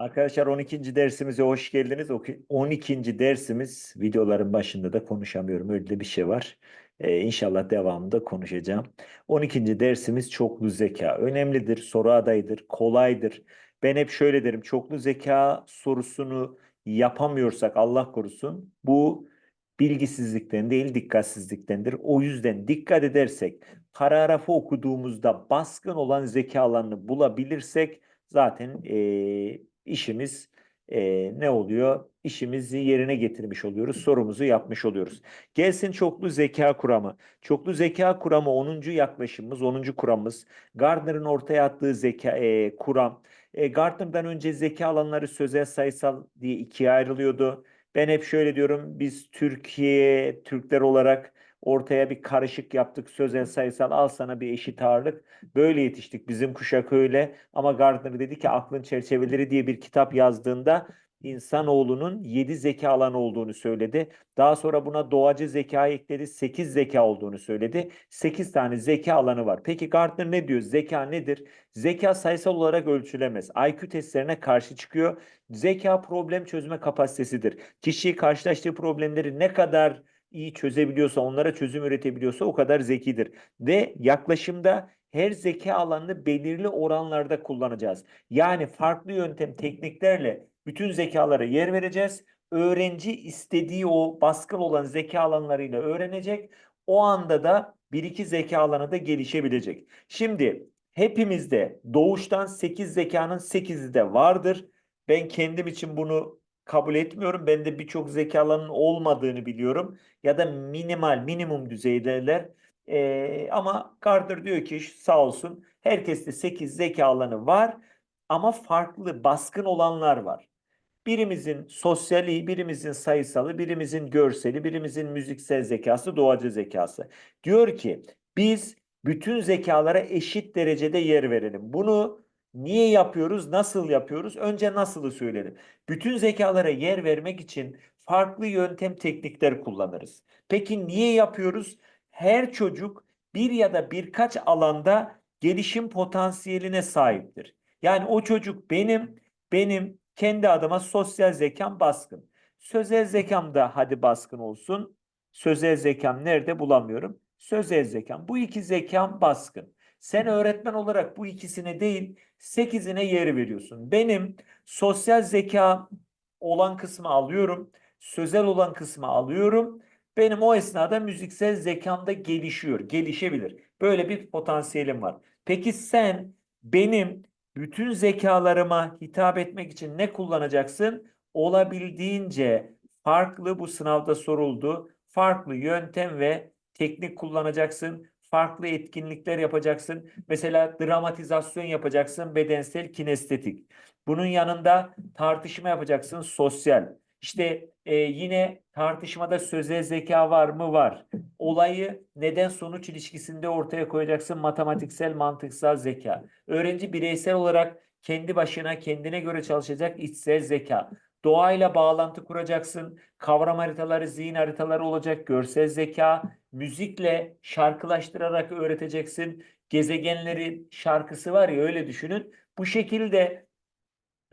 Arkadaşlar 12. dersimize hoş geldiniz. Oki- 12. dersimiz videoların başında da konuşamıyorum. Öyle bir şey var. Ee, inşallah devamında konuşacağım. 12. dersimiz çoklu zeka. Önemlidir, soru adayıdır, kolaydır. Ben hep şöyle derim. Çoklu zeka sorusunu yapamıyorsak Allah korusun bu bilgisizlikten değil dikkatsizliktendir. O yüzden dikkat edersek paragrafı okuduğumuzda baskın olan zeka alanını bulabilirsek zaten eee, işimiz eee, ne oluyor? İşimizi yerine getirmiş oluyoruz. Sorumuzu yapmış oluyoruz. Gelsin çoklu zeka kuramı. Çoklu zeka kuramı 10. yaklaşımımız, 10. kuramımız. Gardner'ın ortaya attığı zeka eee, kuram. E, Gardner'dan önce zeka alanları sözel sayısal diye ikiye ayrılıyordu. Ben hep şöyle diyorum. Biz Türkiye, Türkler olarak ortaya bir karışık yaptık. Sözel sayısal al sana bir eşit ağırlık. Böyle yetiştik. Bizim kuşak öyle. Ama Gardner dedi ki Aklın Çerçeveleri diye bir kitap yazdığında insanoğlunun 7 zeka alanı olduğunu söyledi. Daha sonra buna doğacı zeka ekledi. 8 zeka olduğunu söyledi. 8 tane zeka alanı var. Peki Gardner ne diyor? Zeka nedir? Zeka sayısal olarak ölçülemez. IQ testlerine karşı çıkıyor. Zeka problem çözme kapasitesidir. Kişi karşılaştığı problemleri ne kadar iyi çözebiliyorsa, onlara çözüm üretebiliyorsa o kadar zekidir. Ve yaklaşımda her zeka alanını belirli oranlarda kullanacağız. Yani farklı yöntem, tekniklerle bütün zekalara yer vereceğiz. Öğrenci istediği o baskın olan zeka alanlarıyla öğrenecek. O anda da bir iki zeka alanı da gelişebilecek. Şimdi hepimizde doğuştan 8 zekanın 8'i de vardır. Ben kendim için bunu kabul etmiyorum. Ben de birçok zeka alanının olmadığını biliyorum. Ya da minimal, minimum düzeydeler. Ee, ama Gardner diyor ki sağ olsun herkeste 8 zeka alanı var ama farklı, baskın olanlar var. Birimizin sosyali, birimizin sayısalı, birimizin görseli, birimizin müziksel zekası, doğacı zekası. Diyor ki biz bütün zekalara eşit derecede yer verelim. Bunu niye yapıyoruz, nasıl yapıyoruz? Önce nasılı söyleyelim. Bütün zekalara yer vermek için farklı yöntem, teknikler kullanırız. Peki niye yapıyoruz? Her çocuk bir ya da birkaç alanda gelişim potansiyeline sahiptir. Yani o çocuk benim benim kendi adıma sosyal zekam baskın. Sözel zekam da hadi baskın olsun. Sözel zekam nerede bulamıyorum. Sözel zekam. Bu iki zekam baskın. Sen öğretmen olarak bu ikisine değil, sekizine yer veriyorsun. Benim sosyal zeka olan kısmı alıyorum. Sözel olan kısmı alıyorum. Benim o esnada müziksel zekam da gelişiyor, gelişebilir. Böyle bir potansiyelim var. Peki sen benim bütün zekalarıma hitap etmek için ne kullanacaksın? Olabildiğince farklı bu sınavda soruldu. Farklı yöntem ve teknik kullanacaksın. Farklı etkinlikler yapacaksın. Mesela dramatizasyon yapacaksın, bedensel kinestetik. Bunun yanında tartışma yapacaksın, sosyal. İşte e, yine tartışmada sözel zeka var mı? Var. Olayı neden sonuç ilişkisinde ortaya koyacaksın, matematiksel, mantıksal zeka. Öğrenci bireysel olarak kendi başına kendine göre çalışacak içsel zeka. Doğayla bağlantı kuracaksın. Kavram haritaları, zihin haritaları olacak. Görsel zeka. Müzikle şarkılaştırarak öğreteceksin. Gezegenlerin şarkısı var ya öyle düşünün. Bu şekilde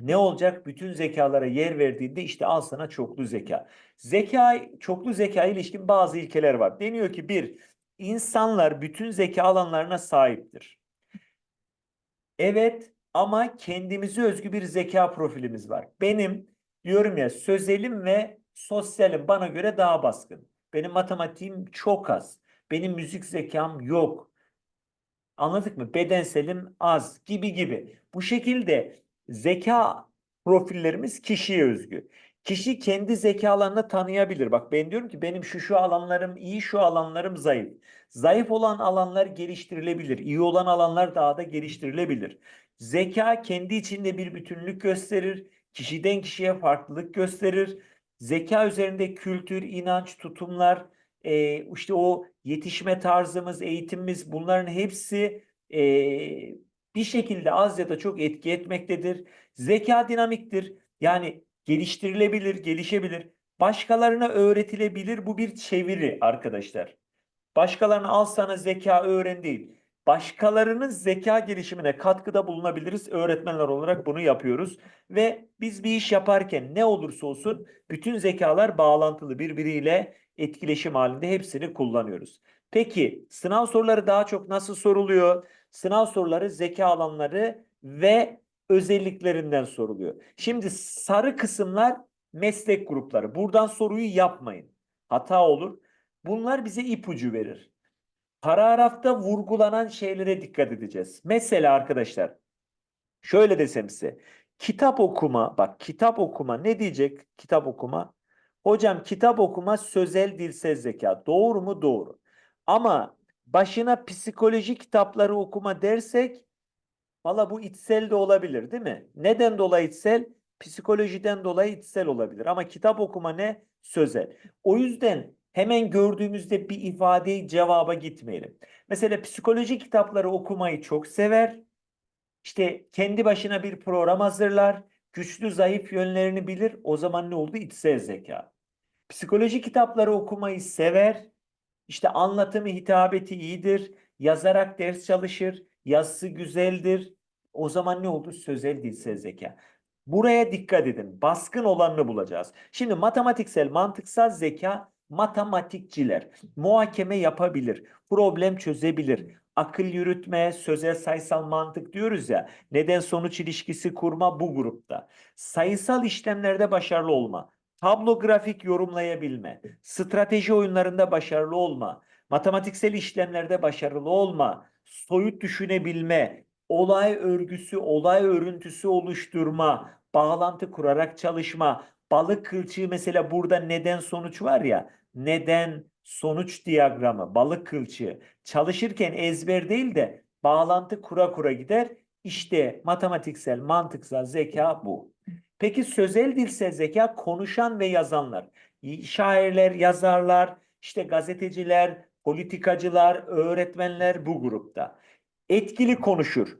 ne olacak? Bütün zekalara yer verdiğinde işte al sana çoklu zeka. Zeka, çoklu zeka ilişkin bazı ilkeler var. Deniyor ki bir, insanlar bütün zeka alanlarına sahiptir. Evet ama kendimize özgü bir zeka profilimiz var. Benim diyorum ya sözelim ve sosyalim bana göre daha baskın. Benim matematiğim çok az. Benim müzik zekam yok. Anladık mı? Bedenselim az gibi gibi. Bu şekilde zeka profillerimiz kişiye özgü. Kişi kendi zekalarını tanıyabilir. Bak ben diyorum ki benim şu şu alanlarım iyi, şu alanlarım zayıf. Zayıf olan alanlar geliştirilebilir. iyi olan alanlar daha da geliştirilebilir. Zeka kendi içinde bir bütünlük gösterir. Kişiden kişiye farklılık gösterir. Zeka üzerinde kültür, inanç, tutumlar, e, işte o yetişme tarzımız, eğitimimiz bunların hepsi e, bir şekilde az ya da çok etki etmektedir. Zeka dinamiktir. Yani geliştirilebilir, gelişebilir. Başkalarına öğretilebilir. Bu bir çeviri arkadaşlar. Başkalarına al sana zeka öğren değil. Başkalarının zeka gelişimine katkıda bulunabiliriz. Öğretmenler olarak bunu yapıyoruz. Ve biz bir iş yaparken ne olursa olsun bütün zekalar bağlantılı birbiriyle etkileşim halinde hepsini kullanıyoruz. Peki sınav soruları daha çok nasıl soruluyor? Sınav soruları zeka alanları ve özelliklerinden soruluyor. Şimdi sarı kısımlar meslek grupları. Buradan soruyu yapmayın. Hata olur. Bunlar bize ipucu verir. Paragrafta vurgulanan şeylere dikkat edeceğiz. Mesela arkadaşlar şöyle desem size. Kitap okuma, bak kitap okuma ne diyecek kitap okuma? Hocam kitap okuma sözel dilsel zeka. Doğru mu? Doğru. Ama başına psikoloji kitapları okuma dersek valla bu içsel de olabilir değil mi? Neden dolayı içsel? Psikolojiden dolayı içsel olabilir. Ama kitap okuma ne? Sözel. O yüzden hemen gördüğümüzde bir ifadeyi cevaba gitmeyelim. Mesela psikoloji kitapları okumayı çok sever. İşte kendi başına bir program hazırlar. Güçlü zayıf yönlerini bilir. O zaman ne oldu? İçsel zeka. Psikoloji kitapları okumayı sever. İşte anlatımı, hitabeti iyidir. Yazarak ders çalışır. Yazısı güzeldir. O zaman ne oldu? Sözel dilsel zeka. Buraya dikkat edin. Baskın olanını bulacağız. Şimdi matematiksel, mantıksal zeka matematikçiler muhakeme yapabilir, problem çözebilir, akıl yürütme, sözel sayısal mantık diyoruz ya, neden sonuç ilişkisi kurma bu grupta. Sayısal işlemlerde başarılı olma, tablo grafik yorumlayabilme, strateji oyunlarında başarılı olma, matematiksel işlemlerde başarılı olma, soyut düşünebilme, olay örgüsü, olay örüntüsü oluşturma, bağlantı kurarak çalışma, balık kılçığı mesela burada neden sonuç var ya, neden sonuç diyagramı, balık kılçığı çalışırken ezber değil de bağlantı kura kura gider. İşte matematiksel, mantıksal zeka bu. Peki sözel dilsel zeka konuşan ve yazanlar. Şairler, yazarlar, işte gazeteciler, politikacılar, öğretmenler bu grupta. Etkili konuşur.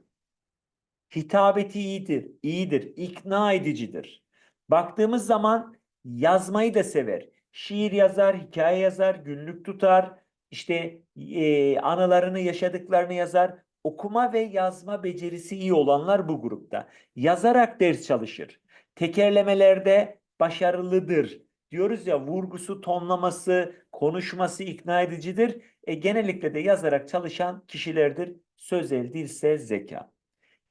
Hitabeti iyidir, iyidir, ikna edicidir. Baktığımız zaman yazmayı da sever. Şiir yazar, hikaye yazar, günlük tutar, işte e, anılarını, yaşadıklarını yazar. Okuma ve yazma becerisi iyi olanlar bu grupta. Yazarak ders çalışır. Tekerlemelerde başarılıdır. Diyoruz ya vurgusu, tonlaması, konuşması ikna edicidir. E, genellikle de yazarak çalışan kişilerdir. Sözel, dilsel zeka.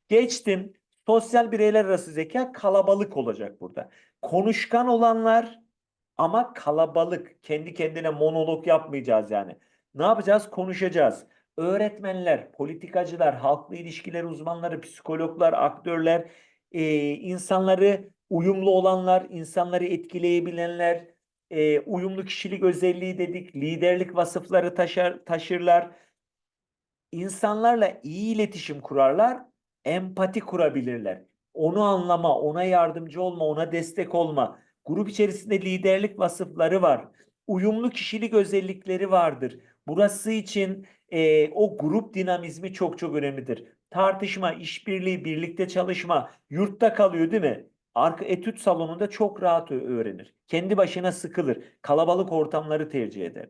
Geçtim. Sosyal bireyler arası zeka kalabalık olacak burada. Konuşkan olanlar ama kalabalık. Kendi kendine monolog yapmayacağız yani. Ne yapacağız? Konuşacağız. Öğretmenler, politikacılar, halkla ilişkiler uzmanları, psikologlar, aktörler, e, insanları uyumlu olanlar, insanları etkileyebilenler, e, uyumlu kişilik özelliği dedik, liderlik vasıfları taşır, taşırlar. İnsanlarla iyi iletişim kurarlar, empati kurabilirler. Onu anlama, ona yardımcı olma, ona destek olma. Grup içerisinde liderlik vasıfları var. Uyumlu kişilik özellikleri vardır. Burası için e, o grup dinamizmi çok çok önemlidir. Tartışma, işbirliği, birlikte çalışma, yurtta kalıyor değil mi? Arka etüt salonunda çok rahat öğrenir. Kendi başına sıkılır. Kalabalık ortamları tercih eder.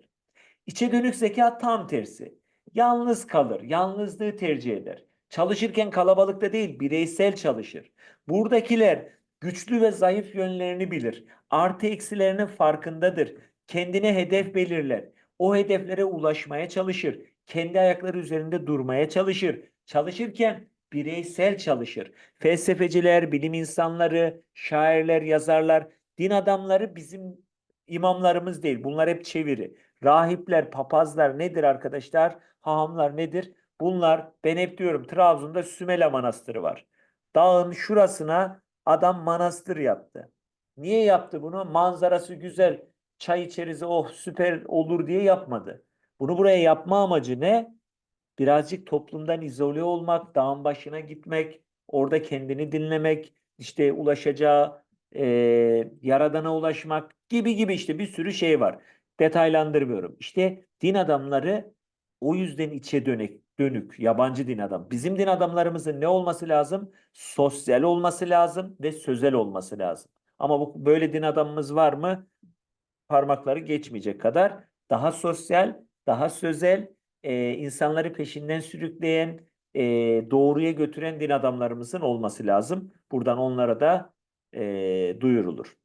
İçe dönük zeka tam tersi. Yalnız kalır, yalnızlığı tercih eder. Çalışırken kalabalıkta değil, bireysel çalışır. Buradakiler güçlü ve zayıf yönlerini bilir. Artı eksilerinin farkındadır. Kendine hedef belirler. O hedeflere ulaşmaya çalışır. Kendi ayakları üzerinde durmaya çalışır. Çalışırken bireysel çalışır. Felsefeciler, bilim insanları, şairler, yazarlar, din adamları bizim imamlarımız değil. Bunlar hep çeviri. Rahipler, papazlar nedir arkadaşlar? Hahamlar nedir? Bunlar ben hep diyorum Trabzon'da Sümela Manastırı var. Dağın şurasına adam manastır yaptı. Niye yaptı bunu? Manzarası güzel. Çay içeriz oh süper olur diye yapmadı. Bunu buraya yapma amacı ne? Birazcık toplumdan izole olmak, dağın başına gitmek, orada kendini dinlemek, işte ulaşacağı e, yaradana ulaşmak gibi gibi işte bir sürü şey var. Detaylandırmıyorum. İşte din adamları o yüzden içe dönük, dönük, yabancı din adam. Bizim din adamlarımızın ne olması lazım? Sosyal olması lazım ve sözel olması lazım. Ama bu böyle din adamımız var mı? Parmakları geçmeyecek kadar daha sosyal, daha sözel e, insanları peşinden sürükleyen, e, doğruya götüren din adamlarımızın olması lazım. Buradan onlara da e, duyurulur.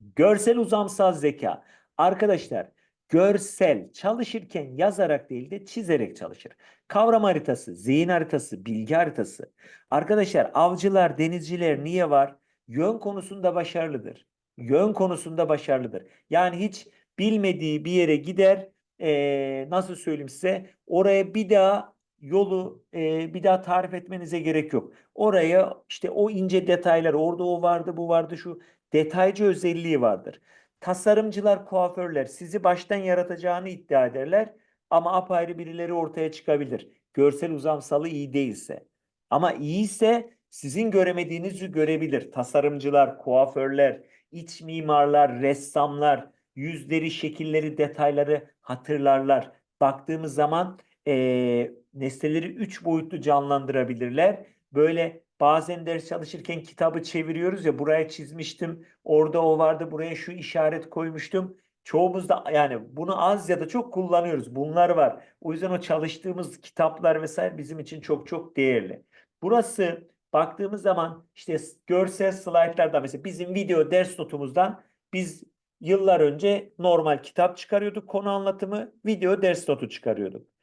Görsel uzamsal zeka. Arkadaşlar görsel çalışırken yazarak değil de çizerek çalışır. Kavram haritası, zihin haritası, bilgi haritası. Arkadaşlar avcılar, denizciler niye var? Yön konusunda başarılıdır. Yön konusunda başarılıdır. Yani hiç bilmediği bir yere gider. eee, nasıl söyleyeyim size? Oraya bir daha yolu eee, bir daha tarif etmenize gerek yok. Oraya işte o ince detaylar, orada o vardı, bu vardı, şu detaycı özelliği vardır. Tasarımcılar, kuaförler sizi baştan yaratacağını iddia ederler ama apayrı birileri ortaya çıkabilir. Görsel uzamsalı iyi değilse. Ama iyiyse sizin göremediğinizi görebilir. Tasarımcılar, kuaförler, iç mimarlar, ressamlar, yüzleri, şekilleri, detayları hatırlarlar. Baktığımız zaman eee nesneleri üç boyutlu canlandırabilirler. Böyle bazen ders çalışırken kitabı çeviriyoruz ya buraya çizmiştim, orada o vardı, buraya şu işaret koymuştum. Çoğumuz da yani bunu az ya da çok kullanıyoruz. Bunlar var. O yüzden o çalıştığımız kitaplar vesaire bizim için çok çok değerli. Burası baktığımız zaman işte görsel slaytlarda mesela bizim video ders notumuzdan biz yıllar önce normal kitap çıkarıyorduk konu anlatımı, video ders notu çıkarıyorduk.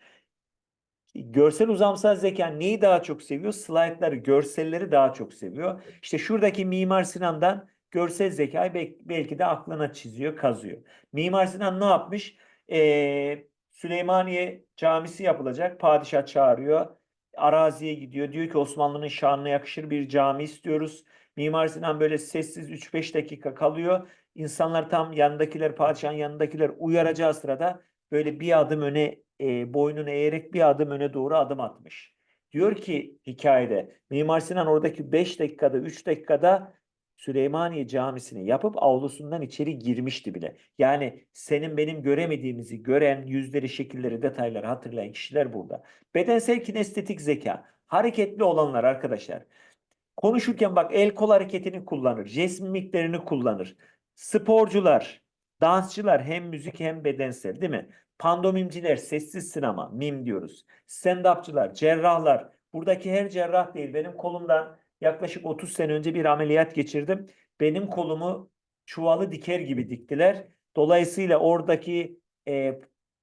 Görsel uzamsal zeka neyi daha çok seviyor? Slaytları, görselleri daha çok seviyor. İşte şuradaki Mimar Sinan'dan görsel zekayı bel- belki de aklına çiziyor, kazıyor. Mimar Sinan ne yapmış? Ee, Süleymaniye Camisi yapılacak. Padişah çağırıyor. Araziye gidiyor. Diyor ki Osmanlı'nın şanına yakışır bir cami istiyoruz. Mimar Sinan böyle sessiz 3-5 dakika kalıyor. İnsanlar tam yanındakiler, padişahın yanındakiler uyaracağı sırada böyle bir adım öne e, boynunu eğerek bir adım öne doğru adım atmış. Diyor ki hikayede Mimar Sinan oradaki 5 dakikada 3 dakikada Süleymaniye Camisi'ni yapıp avlusundan içeri girmişti bile. Yani senin benim göremediğimizi gören yüzleri, şekilleri, detayları hatırlayan kişiler burada. Bedensel kinestetik zeka. Hareketli olanlar arkadaşlar. Konuşurken bak el kol hareketini kullanır. Jest kullanır. Sporcular, dansçılar hem müzik hem bedensel değil mi? Pandomimciler, sessiz sinema, mim diyoruz. Stand-upçılar, cerrahlar. Buradaki her cerrah değil. Benim kolumdan yaklaşık 30 sene önce bir ameliyat geçirdim. Benim kolumu çuvalı diker gibi diktiler. Dolayısıyla oradaki e,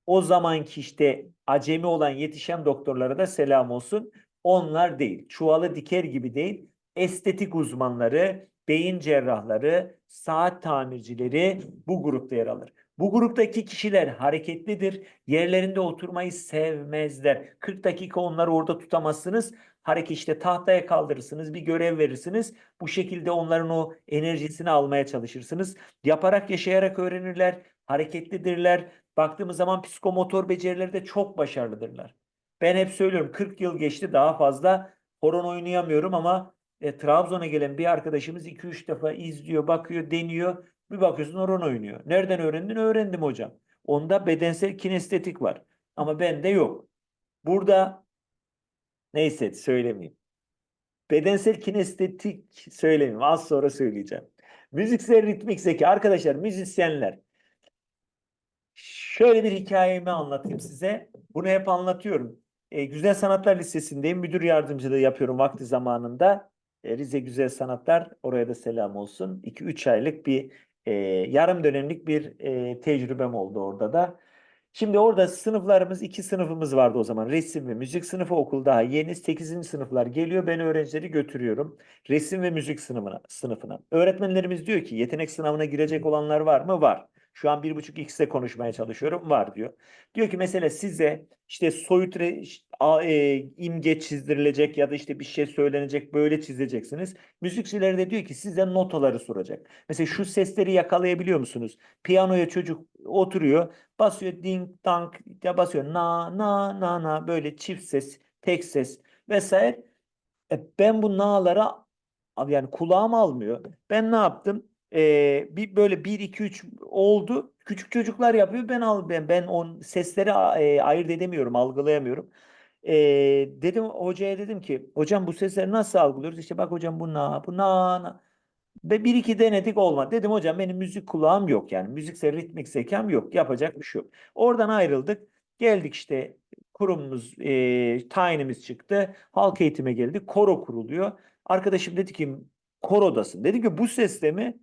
o zamanki işte acemi olan yetişen doktorlara da selam olsun. Onlar değil. Çuvalı diker gibi değil. Estetik uzmanları, beyin cerrahları, saat tamircileri bu grupta yer alır. Bu gruptaki kişiler hareketlidir. Yerlerinde oturmayı sevmezler. 40 dakika onları orada tutamazsınız. Hareket işte tahtaya kaldırırsınız, bir görev verirsiniz. Bu şekilde onların o enerjisini almaya çalışırsınız. Yaparak, yaşayarak öğrenirler. Hareketlidirler. Baktığımız zaman psikomotor becerileri de çok başarılıdırlar. Ben hep söylüyorum 40 yıl geçti daha fazla horon oynayamıyorum ama e, Trabzon'a gelen bir arkadaşımız 2-3 defa izliyor, bakıyor, deniyor. Bir bakıyorsun horon oynuyor. Nereden öğrendin? Öğrendim hocam. Onda bedensel kinestetik var. Ama bende yok. Burada neyse söylemeyeyim. Bedensel kinestetik söylemeyeyim. Az sonra söyleyeceğim. Müziksel ritmik zeka. Arkadaşlar müzisyenler. Şöyle bir hikayemi anlatayım size. Bunu hep anlatıyorum. E, Güzel Sanatlar Lisesi'ndeyim. Müdür yardımcılığı yapıyorum vakti zamanında. E, Rize Güzel Sanatlar, oraya da selam olsun. 2-3 aylık bir e, yarım dönemlik bir e, tecrübem oldu orada da. Şimdi orada sınıflarımız, iki sınıfımız vardı o zaman. Resim ve müzik sınıfı okul daha yeni. 8. sınıflar geliyor. Ben öğrencileri götürüyorum. Resim ve müzik sınıfına. sınıfına. Öğretmenlerimiz diyor ki yetenek sınavına girecek olanlar var mı? Var. Şu an bir buçuk x'e konuşmaya çalışıyorum. Var diyor. Diyor ki mesela size işte soyut a- e, imge çizdirilecek ya da işte bir şey söylenecek böyle çizeceksiniz. Müzikçiler de diyor ki size notaları soracak. Mesela şu sesleri yakalayabiliyor musunuz? Piyanoya çocuk oturuyor, basıyor ding dang ya basıyor na na na na böyle çift ses, tek ses vesaire. E, ben bu na'lara yani kulağım almıyor. Ben ne yaptım? Ee, bir böyle 1 2 3 oldu. Küçük çocuklar yapıyor. Ben al ben ben on sesleri e, ayırt edemiyorum, algılayamıyorum. Ee, dedim hocaya dedim ki hocam bu sesleri nasıl algılıyoruz? İşte bak hocam bu na, bu na, na. Ve bir iki denedik olmadı. Dedim hocam benim müzik kulağım yok yani. Müziksel ritmik zekam yok. Yapacak bir şey yok. Oradan ayrıldık. Geldik işte kurumumuz, e, tayinimiz çıktı. Halk eğitime geldi. Koro kuruluyor. Arkadaşım dedi ki korodasın. Dedi ki bu sesle mi?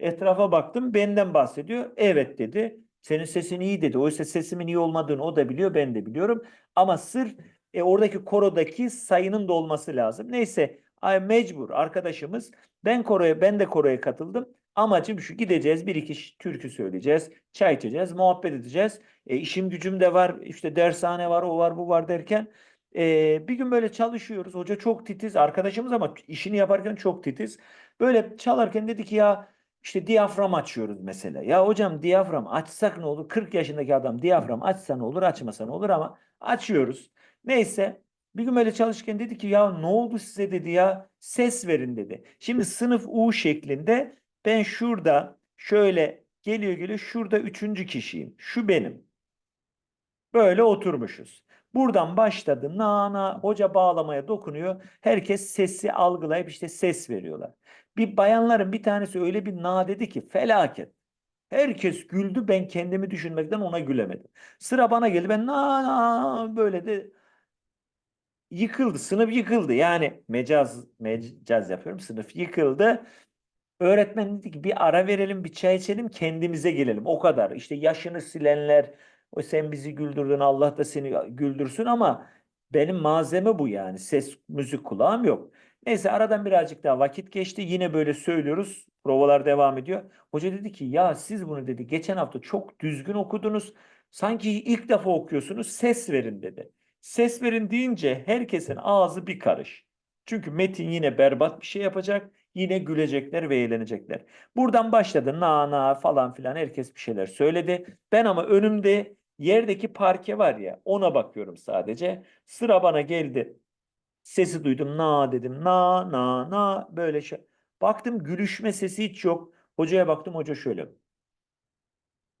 Etrafa baktım benden bahsediyor. Evet dedi. Senin sesin iyi dedi. Oysa sesimin iyi olmadığını o da biliyor ben de biliyorum. Ama sırf e, oradaki korodaki sayının da olması lazım. Neyse ay, mecbur arkadaşımız ben koroya ben de koroya katıldım. Amacım şu gideceğiz bir iki türkü söyleyeceğiz. Çay içeceğiz, muhabbet edeceğiz. E, işim gücüm de var. işte dershane var, o var, bu var derken e, bir gün böyle çalışıyoruz. Hoca çok titiz arkadaşımız ama işini yaparken çok titiz. Böyle çalarken dedi ki ya işte diyafram açıyoruz mesela. Ya hocam diyafram açsak ne olur? 40 yaşındaki adam diyafram açsa ne olur, açmasa ne olur ama açıyoruz. Neyse bir gün böyle çalışırken dedi ki ya ne oldu size dedi ya ses verin dedi. Şimdi sınıf U şeklinde ben şurada şöyle geliyor geliyor şurada üçüncü kişiyim. Şu benim. Böyle oturmuşuz. Buradan başladı. Na na hoca bağlamaya dokunuyor. Herkes sesi algılayıp işte ses veriyorlar. Bir bayanların bir tanesi öyle bir na dedi ki felaket. Herkes güldü. Ben kendimi düşünmekten ona gülemedim. Sıra bana geldi. Ben na na böyle de yıkıldı. Sınıf yıkıldı. Yani mecaz mecaz yapıyorum. Sınıf yıkıldı. Öğretmen dedi ki bir ara verelim, bir çay içelim, kendimize gelelim. O kadar. İşte yaşını silenler, o sen bizi güldürdün, Allah da seni güldürsün ama benim malzeme bu yani. Ses, müzik kulağım yok. Neyse aradan birazcık daha vakit geçti. Yine böyle söylüyoruz. Provalar devam ediyor. Hoca dedi ki ya siz bunu dedi geçen hafta çok düzgün okudunuz. Sanki ilk defa okuyorsunuz. Ses verin dedi. Ses verin deyince herkesin ağzı bir karış. Çünkü Metin yine berbat bir şey yapacak. Yine gülecekler ve eğlenecekler. Buradan başladı na na falan filan herkes bir şeyler söyledi. Ben ama önümde yerdeki parke var ya ona bakıyorum sadece. Sıra bana geldi. Sesi duydum na dedim na na na böyle şey. Baktım gülüşme sesi hiç yok. Hocaya baktım hoca şöyle.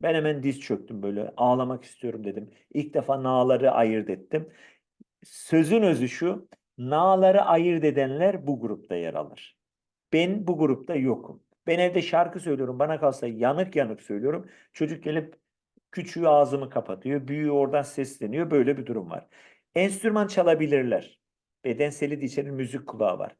Ben hemen diz çöktüm böyle ağlamak istiyorum dedim. İlk defa na'ları ayırt ettim. Sözün özü şu. Na'ları ayırt edenler bu grupta yer alır. Ben bu grupta yokum. Ben evde şarkı söylüyorum. Bana kalsa yanık yanık söylüyorum. Çocuk gelip küçüğü ağzımı kapatıyor. Büyüğü oradan sesleniyor. Böyle bir durum var. Enstrüman çalabilirler. Bedenseli de içerir müzik kulağı var.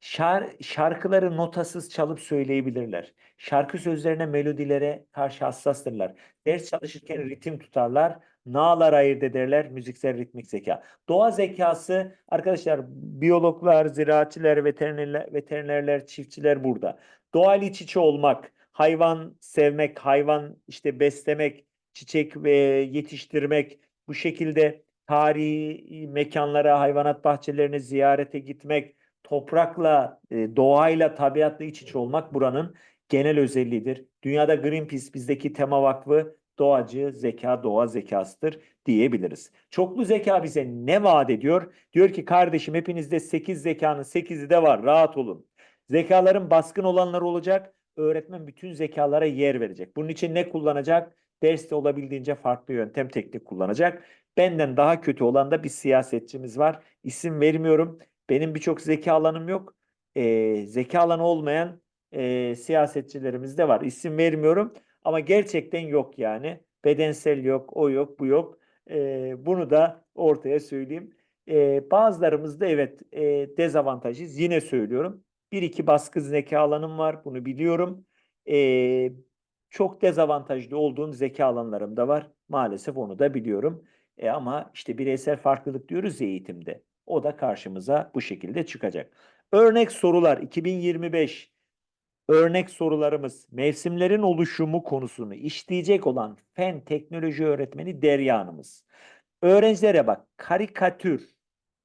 Şar şarkıları notasız çalıp söyleyebilirler. Şarkı sözlerine, melodilere karşı hassastırlar. Ders çalışırken ritim tutarlar. Nağlar ayırt ederler. Müziksel ritmik zeka. Doğa zekası arkadaşlar biyologlar, ziraatçiler, veterinerler, veterinerler, çiftçiler burada. Doğal iç içe olmak, hayvan sevmek, hayvan işte beslemek, çiçek ve yetiştirmek, bu şekilde tarihi mekanlara, hayvanat bahçelerine ziyarete gitmek, toprakla, e, doğayla, tabiatla iç içe olmak buranın genel özelliğidir. Dünyada Greenpeace bizdeki tema vakfı doğacı zeka, doğa zekasıdır diyebiliriz. Çoklu zeka bize ne vaat ediyor? Diyor ki kardeşim hepinizde 8 zekanın 8'i de var rahat olun. Zekaların baskın olanları olacak. Öğretmen bütün zekalara yer verecek. Bunun için ne kullanacak? Derste olabildiğince farklı yöntem, teknik kullanacak. Benden daha kötü olan da bir siyasetçimiz var. İsim vermiyorum. Benim birçok zeka alanım yok. Ee, zeka alanı olmayan e, siyasetçilerimiz de var. İsim vermiyorum ama gerçekten yok yani. Bedensel yok, o yok, bu yok. Ee, bunu da ortaya söyleyeyim. Ee, bazılarımızda evet e, dezavantajız. Yine söylüyorum. Bir iki baskı zeka alanım var. Bunu biliyorum. Ee, çok dezavantajlı olduğum zeka alanlarım da var. Maalesef onu da biliyorum. E ama işte bireysel farklılık diyoruz ya eğitimde. O da karşımıza bu şekilde çıkacak. Örnek sorular 2025 örnek sorularımız mevsimlerin oluşumu konusunu işleyecek olan fen teknoloji öğretmeni Derya Hanımız. Öğrencilere bak karikatür,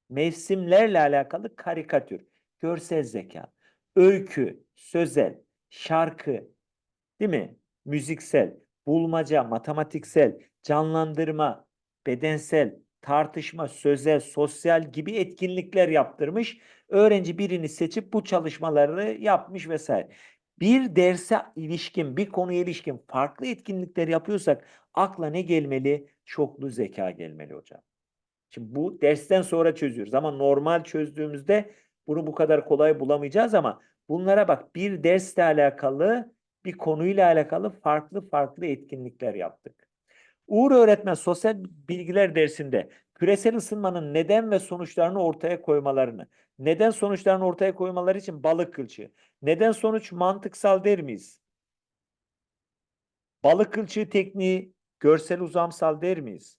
mevsimlerle alakalı karikatür, görsel zeka, öykü, sözel, şarkı, değil mi? Müziksel, bulmaca, matematiksel, canlandırma, bedensel, tartışma, sözel, sosyal gibi etkinlikler yaptırmış. Öğrenci birini seçip bu çalışmaları yapmış vesaire. Bir derse ilişkin, bir konuya ilişkin farklı etkinlikler yapıyorsak akla ne gelmeli? Çoklu zeka gelmeli hocam. Şimdi bu dersten sonra çözüyoruz ama normal çözdüğümüzde bunu bu kadar kolay bulamayacağız ama bunlara bak bir dersle alakalı bir konuyla alakalı farklı farklı etkinlikler yaptık. Uğur öğretmen sosyal bilgiler dersinde küresel ısınmanın neden ve sonuçlarını ortaya koymalarını, neden sonuçlarını ortaya koymaları için balık kılçığı, neden sonuç mantıksal der miyiz? Balık kılçığı tekniği görsel uzamsal der miyiz?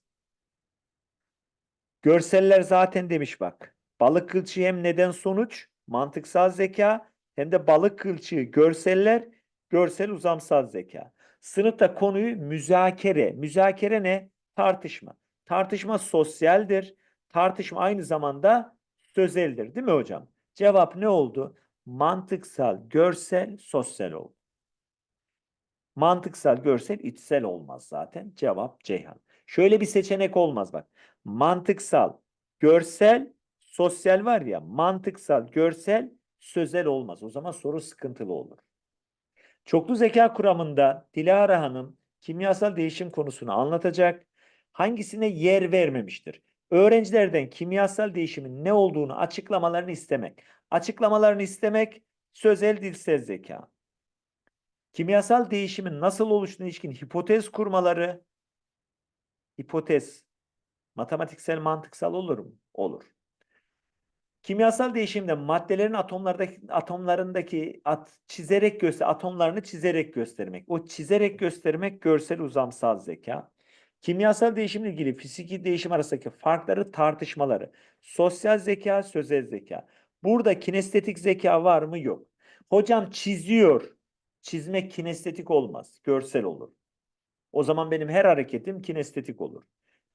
Görseller zaten demiş bak. Balık kılçığı hem neden sonuç, mantıksal zeka hem de balık kılçığı görseller, görsel uzamsal zeka. Sınıfta konuyu müzakere. Müzakere ne? Tartışma. Tartışma sosyaldir. Tartışma aynı zamanda sözeldir. Değil mi hocam? Cevap ne oldu? Mantıksal, görsel, sosyal oldu. Mantıksal, görsel, içsel olmaz zaten. Cevap Ceyhan. Şöyle bir seçenek olmaz bak. Mantıksal, görsel, sosyal var ya. Mantıksal, görsel, sözel olmaz. O zaman soru sıkıntılı olur. Çoklu zeka kuramında Dilara Hanım kimyasal değişim konusunu anlatacak. Hangisine yer vermemiştir? Öğrencilerden kimyasal değişimin ne olduğunu açıklamalarını istemek. Açıklamalarını istemek sözel dilsel zeka. Kimyasal değişimin nasıl oluştuğuna ilişkin hipotez kurmaları, hipotez matematiksel mantıksal olur mu? Olur. Kimyasal değişimde maddelerin atomlardaki atomlarındaki at, çizerek göster atomlarını çizerek göstermek. O çizerek göstermek görsel uzamsal zeka. Kimyasal değişimle ilgili fiziki değişim arasındaki farkları tartışmaları. Sosyal zeka, sözel zeka. Burada kinestetik zeka var mı? Yok. Hocam çiziyor. Çizmek kinestetik olmaz. Görsel olur. O zaman benim her hareketim kinestetik olur.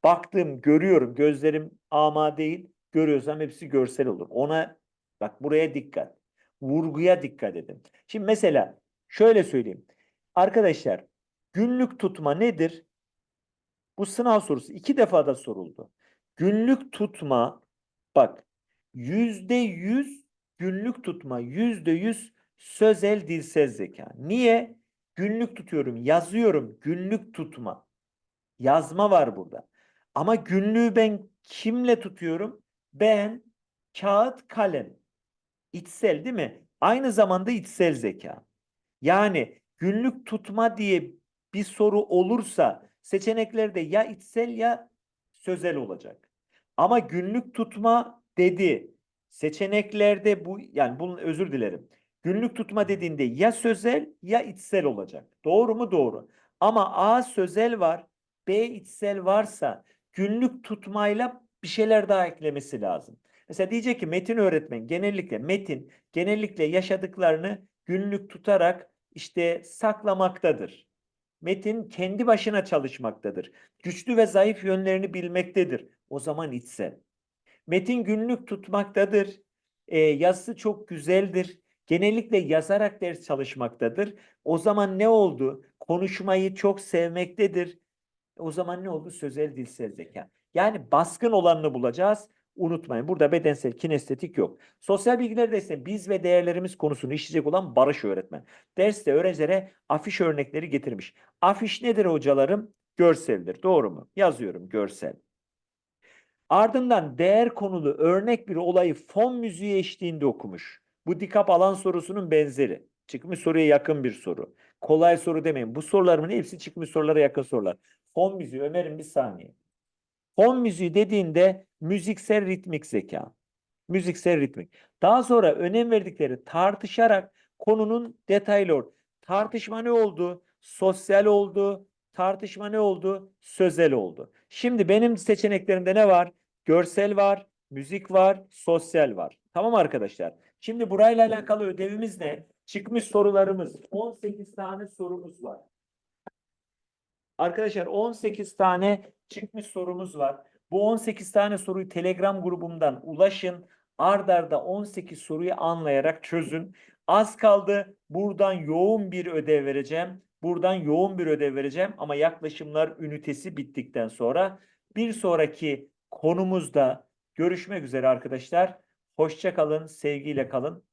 Baktım, görüyorum. Gözlerim ama değil. Görüyorsam hepsi görsel olur. Ona bak buraya dikkat. Vurguya dikkat edin. Şimdi mesela şöyle söyleyeyim. Arkadaşlar günlük tutma nedir? Bu sınav sorusu iki defa da soruldu. Günlük tutma bak yüzde yüz günlük tutma yüzde yüz sözel dilsel zeka. Niye? Günlük tutuyorum, yazıyorum. Günlük tutma. Yazma var burada. Ama günlüğü ben kimle tutuyorum? Ben kağıt, kalem. İçsel değil mi? Aynı zamanda içsel zeka. Yani günlük tutma diye bir soru olursa seçeneklerde ya içsel ya sözel olacak. Ama günlük tutma dedi. Seçeneklerde bu yani bunun özür dilerim. Günlük tutma dediğinde ya sözel ya içsel olacak. Doğru mu? Doğru. Ama A sözel var, B içsel varsa günlük tutmayla bir şeyler daha eklemesi lazım. Mesela diyecek ki Metin öğretmen genellikle Metin genellikle yaşadıklarını günlük tutarak işte saklamaktadır. Metin kendi başına çalışmaktadır. Güçlü ve zayıf yönlerini bilmektedir. O zaman içsel. Metin günlük tutmaktadır. E, yazısı çok güzeldir. Genellikle yazarak ders çalışmaktadır. O zaman ne oldu? Konuşmayı çok sevmektedir. O zaman ne oldu? Sözel dilsel zeka. Yani baskın olanını bulacağız. Unutmayın burada bedensel kinestetik yok. Sosyal bilgiler dersi biz ve değerlerimiz konusunu işleyecek olan Barış öğretmen. Derste öğrencilere afiş örnekleri getirmiş. Afiş nedir hocalarım? Görseldir. Doğru mu? Yazıyorum görsel. Ardından değer konulu örnek bir olayı fon müziği eşliğinde okumuş. Bu dikap alan sorusunun benzeri. Çıkmış soruya yakın bir soru. Kolay soru demeyin. Bu sorularımın hepsi çıkmış sorulara yakın sorular. Fon müziği Ömer'im bir saniye. Fon müziği dediğinde müziksel ritmik zeka. Müziksel ritmik. Daha sonra önem verdikleri tartışarak konunun detaylı Tartışma ne oldu? Sosyal oldu. Tartışma ne oldu? Sözel oldu. Şimdi benim seçeneklerimde ne var? Görsel var, müzik var, sosyal var. Tamam arkadaşlar. Şimdi burayla alakalı ödevimiz ne? Çıkmış sorularımız. 18 tane sorumuz var. Arkadaşlar 18 tane çıkmış sorumuz var. Bu 18 tane soruyu Telegram grubumdan ulaşın. Ard arda 18 soruyu anlayarak çözün. Az kaldı. Buradan yoğun bir ödev vereceğim. Buradan yoğun bir ödev vereceğim ama yaklaşımlar ünitesi bittikten sonra bir sonraki konumuzda görüşmek üzere arkadaşlar. Hoşça kalın, sevgiyle kalın.